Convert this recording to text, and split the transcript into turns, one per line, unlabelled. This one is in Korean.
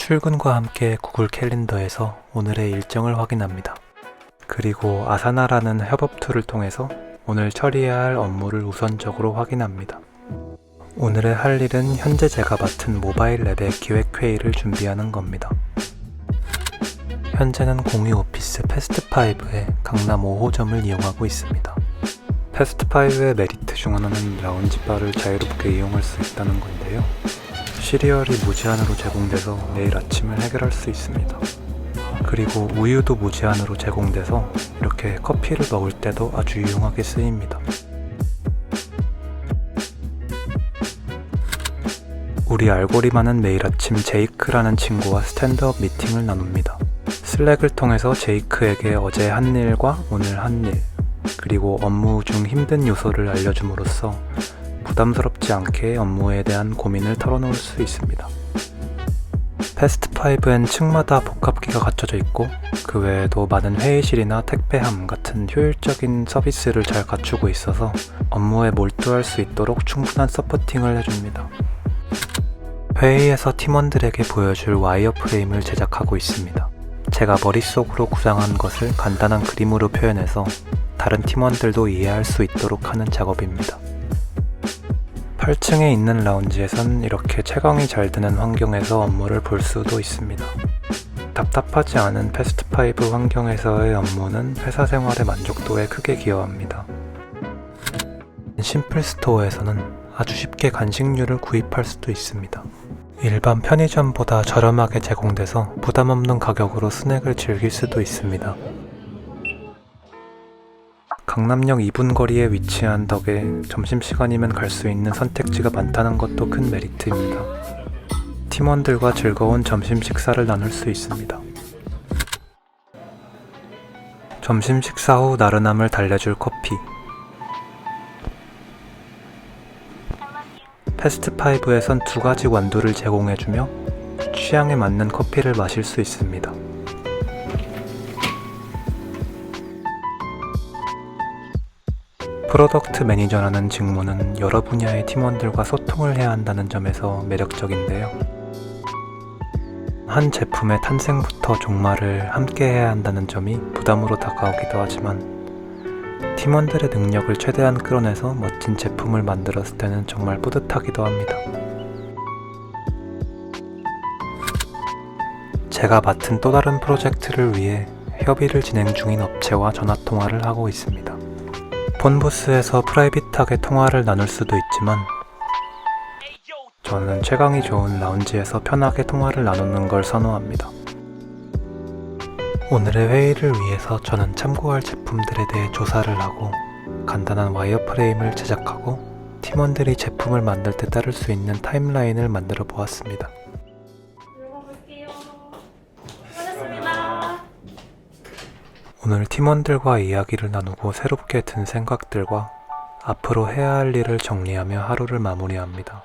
출근과 함께 구글 캘린더에서 오늘의 일정을 확인합니다. 그리고 아사나라는 협업 툴을 통해서 오늘 처리해야 할 업무를 우선적으로 확인합니다. 오늘의 할 일은 현재 제가 맡은 모바일 랩의 기획회의를 준비하는 겁니다. 현재는 공유 오피스 패스트5의 강남 5호점을 이용하고 있습니다. 패스트5의 메리트 중 하나는 라운지바를 자유롭게 이용할 수 있다는 건데요. 시리얼이 무제한으로 제공돼서 매일 아침을 해결할 수 있습니다. 그리고 우유도 무제한으로 제공돼서 이렇게 커피를 먹을 때도 아주 유용하게 쓰입니다. 우리 알고리마는 매일 아침 제이크라는 친구와 스탠드업 미팅을 나눕니다. 슬랙을 통해서 제이크에게 어제 한 일과 오늘 한 일, 그리고 업무 중 힘든 요소를 알려줌으로써 부담스럽지 않게 업무에 대한 고민을 털어놓을 수 있습니다. 패스트5엔 층마다 복합기가 갖춰져 있고 그 외에도 많은 회의실이나 택배함 같은 효율적인 서비스를 잘 갖추고 있어서 업무에 몰두할 수 있도록 충분한 서포팅을 해줍니다. 회의에서 팀원들에게 보여줄 와이어프레임을 제작하고 있습니다. 제가 머릿속으로 구상한 것을 간단한 그림으로 표현해서 다른 팀원들도 이해할 수 있도록 하는 작업입니다. 8층에 있는 라운지에선 이렇게 채광이 잘 드는 환경에서 업무를 볼 수도 있습니다. 답답하지 않은 패스트5 환경에서의 업무는 회사 생활의 만족도에 크게 기여합니다. 심플 스토어에서는 아주 쉽게 간식류를 구입할 수도 있습니다. 일반 편의점보다 저렴하게 제공돼서 부담 없는 가격으로 스낵을 즐길 수도 있습니다. 강남역 2분 거리에 위치한 덕에 점심시간이면 갈 수 있는 선택지가 많다는 것도 큰 메리트입니다. 팀원들과 즐거운 점심 식사를 나눌 수 있습니다. 점심 식사 후 나른함을 달래줄 커피. 패스트5에선 두 가지 완두를 제공해주며 취향에 맞는 커피를 마실 수 있습니다. 프로덕트 매니저라는 직무는 여러 분야의 팀원들과 소통을 해야 한다는 점에서 매력적인데요. 한 제품의 탄생부터 종말을 함께 해야 한다는 점이 부담으로 다가오기도 하지만 팀원들의 능력을 최대한 끌어내서 멋진 제품을 만들었을 때는 정말 뿌듯하기도 합니다. 제가 맡은 또 다른 프로젝트를 위해 협의를 진행 중인 업체와 전화 통화를 하고 있습니다. 폰부스에서 프라이빗하게 통화를 나눌 수도 있지만 저는 최강이 좋은 라운지에서 편하게 통화를 나누는 걸 선호합니다. 오늘의 회의를 위해서 저는 참고할 제품들에 대해 조사를 하고 간단한 와이어프레임을 제작하고 팀원들이 제품을 만들 때 따를 수 있는 타임라인을 만들어 보았습니다. 오늘 팀원들과 이야기를 나누고 새롭게 든 생각들과 앞으로 해야 할 일을 정리하며 하루를 마무리합니다.